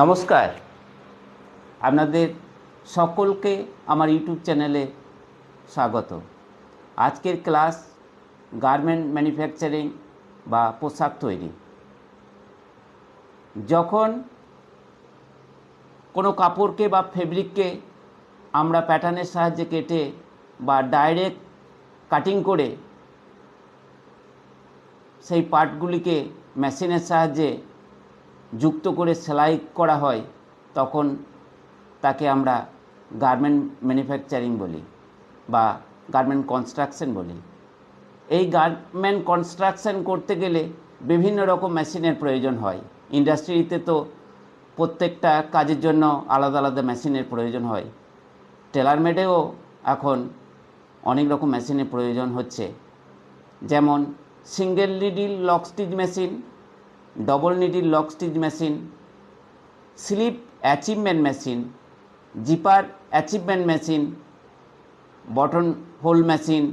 নমস্কার। আপনাদের সকলকে আমার ইউটিউব চ্যানেলে স্বাগত। আজকের ক্লাস গার্মেন্ট ম্যানুফ্যাকচারিং বা পোশাক তৈরি। যখন কোনো কাপড়কে বা ফেব্রিককে আমরা প্যাটার্নের সাহায্যে কেটে বা ডাইরেক্ট কাটিং করে সেই পার্টগুলিকে মেশিনের সাহায্যে যুক্ত করে সেলাই করা হয়, তখন তাকে আমরা গার্মেন্ট ম্যানুফ্যাকচারিং বলি বা গার্মেন্ট কনস্ট্রাকশন বলি। এই গার্মেন্ট কনস্ট্রাকশন করতে গেলে বিভিন্ন রকম মেশিনের প্রয়োজন হয়। ইন্ডাস্ট্রিতে তো প্রত্যেকটা কাজের জন্য আলাদা আলাদা মেশিনের প্রয়োজন হয়। টেলারমেডেও এখন অনেক রকম মেশিনের প্রয়োজন হচ্ছে। যেমন single needle lock stitch machine double needle lock stitch machine slip achievement machine zipper achievement machine button hole machine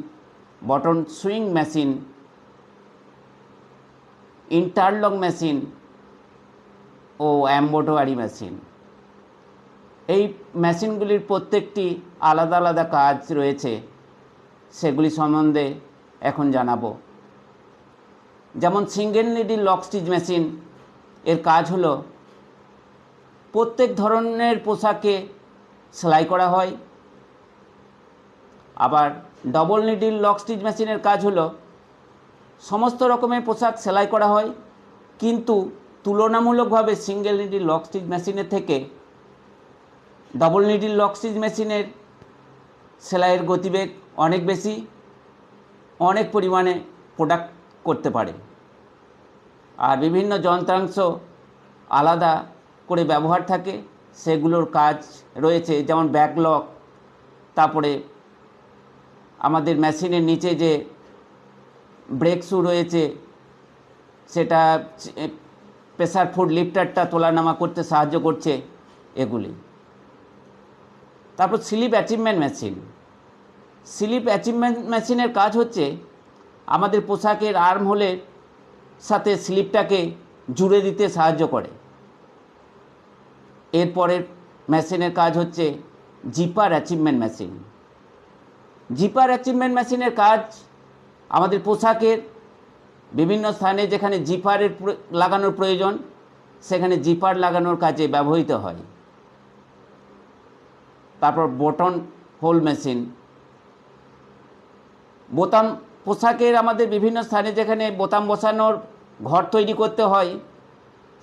button sewing machine interlock machine ও অ্যাম্বোটোয়ারি মেশিন এই মেশিনগুলির প্রত্যেকটি আলাদা আলাদা কাজ রয়েছে। সেগুলি সম্বন্ধে এখন জানাব। যেমন single needle lock stitch machine, এর কাজ হলো প্রত্যেক ধরনের পোশাকে সেলাই করা হয়। আবার ডবল নিডিল লক স্টিচ মেশিনের কাজ হলো সমস্ত রকমের পোশাক সেলাই করা হয়, কিন্তু তুলনামূলকভাবে সিঙ্গেল নিডিল লক স্টিচ মেশিনের থেকে ডবল নিডিল লক স্টিচ মেশিনের সেলাইয়ের গতিবেগ অনেক বেশি, অনেক পরিমাণে প্রোডাক্ট করতে পারে। আর বিভিন্ন যন্ত্রাংশ আলাদা করে ব্যবহার থাকে, সেগুলোর কাজ রয়েছে, যেমন ব্যাকলক তারপরে আমাদের মেশিনের নিচে যে ব্রেক শু রয়েছে, সেটা প্রেসার ফুড লিফটারটা তোলানামা করতে সাহায্য করছে এগুলি। তারপর slip achievement machine slip achievement মেশিনের কাজ হচ্ছে আমাদের পোশাকের আর্ম হোলের সাথে স্লিপটাকে জুড়ে দিতে সাহায্য করে। এরপরের মেশিনের কাজ হচ্ছে zipper achievement machine. Zipper achievement মেশিনের কাজ আমাদের পোশাকের বিভিন্ন স্থানে যেখানে জিপারের লাগানোর প্রয়োজন, সেখানে জিপার লাগানোর কাজে ব্যবহৃত হয়। তারপর বটন হোল মেশিন। বোতাম পোশাকের আমাদের বিভিন্ন স্থানে যেখানে বোতাম বসানোর ঘর তৈরি করতে হয়,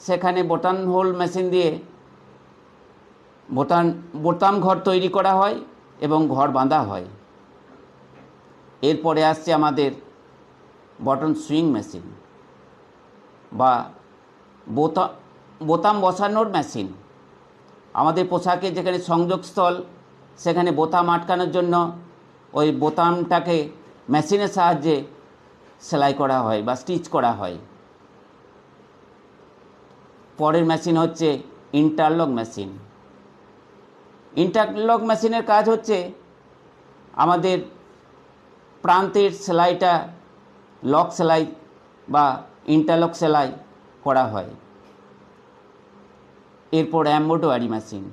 সেখানে বোতাম হোল মেশিন দিয়ে বোতাম বোতাম ঘর তৈরি করা হয় এবং ঘর বাঁধা হয়। এরপরে আসছে আমাদের বটন সুইং মেশিন বা বোতাম বোতাম বসানোর মেশিন। আমাদের পোশাকে যেখানে সংযোগস্থল, সেখানে বোতাম আটকানোর জন্য ওই বোতামটাকে মেশিনের সাহায্যে সেলাই করা হয় বা স্টিচ করা হয়। পরের মেশিন হচ্ছে ইন্টারলক মেশিন ইন্টারলক মেশিনের কাজ হচ্ছে আমাদের প্রান্তের সেলাইটা লক সেলাই বা ইন্টারলক সেলাই করা হয়। এরপর অ্যাম্বোটোয়ারি মেশিন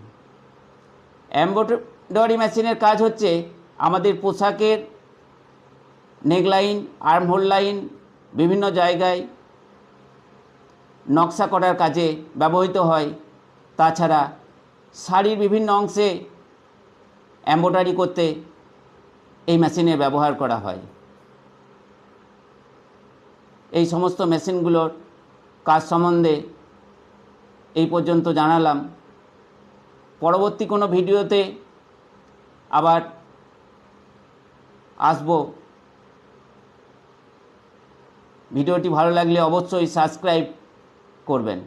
অ্যাম্বোটোয়ারি মেশিনের কাজ হচ্ছে আমাদের পোশাকের নেকলাইন আর্মহোল লাইন, বিভিন্ন জায়গায় নকশা করার কাজে ব্যবহৃত হয়। তাছাড়া শাড়ির বিভিন্ন অংশে এম্ব্রয়ডারি করতে এই মেশিনের ব্যবহার করা হয়। এই সমস্ত মেশিনগুলোর কাজ সম্বন্ধে এই পর্যন্ত জানালাম। পরবর্তী কোনো ভিডিওতে আবার আসব। ভিডিওটি ভালো লাগলে অবশ্যই সাবস্ক্রাইব করবেন।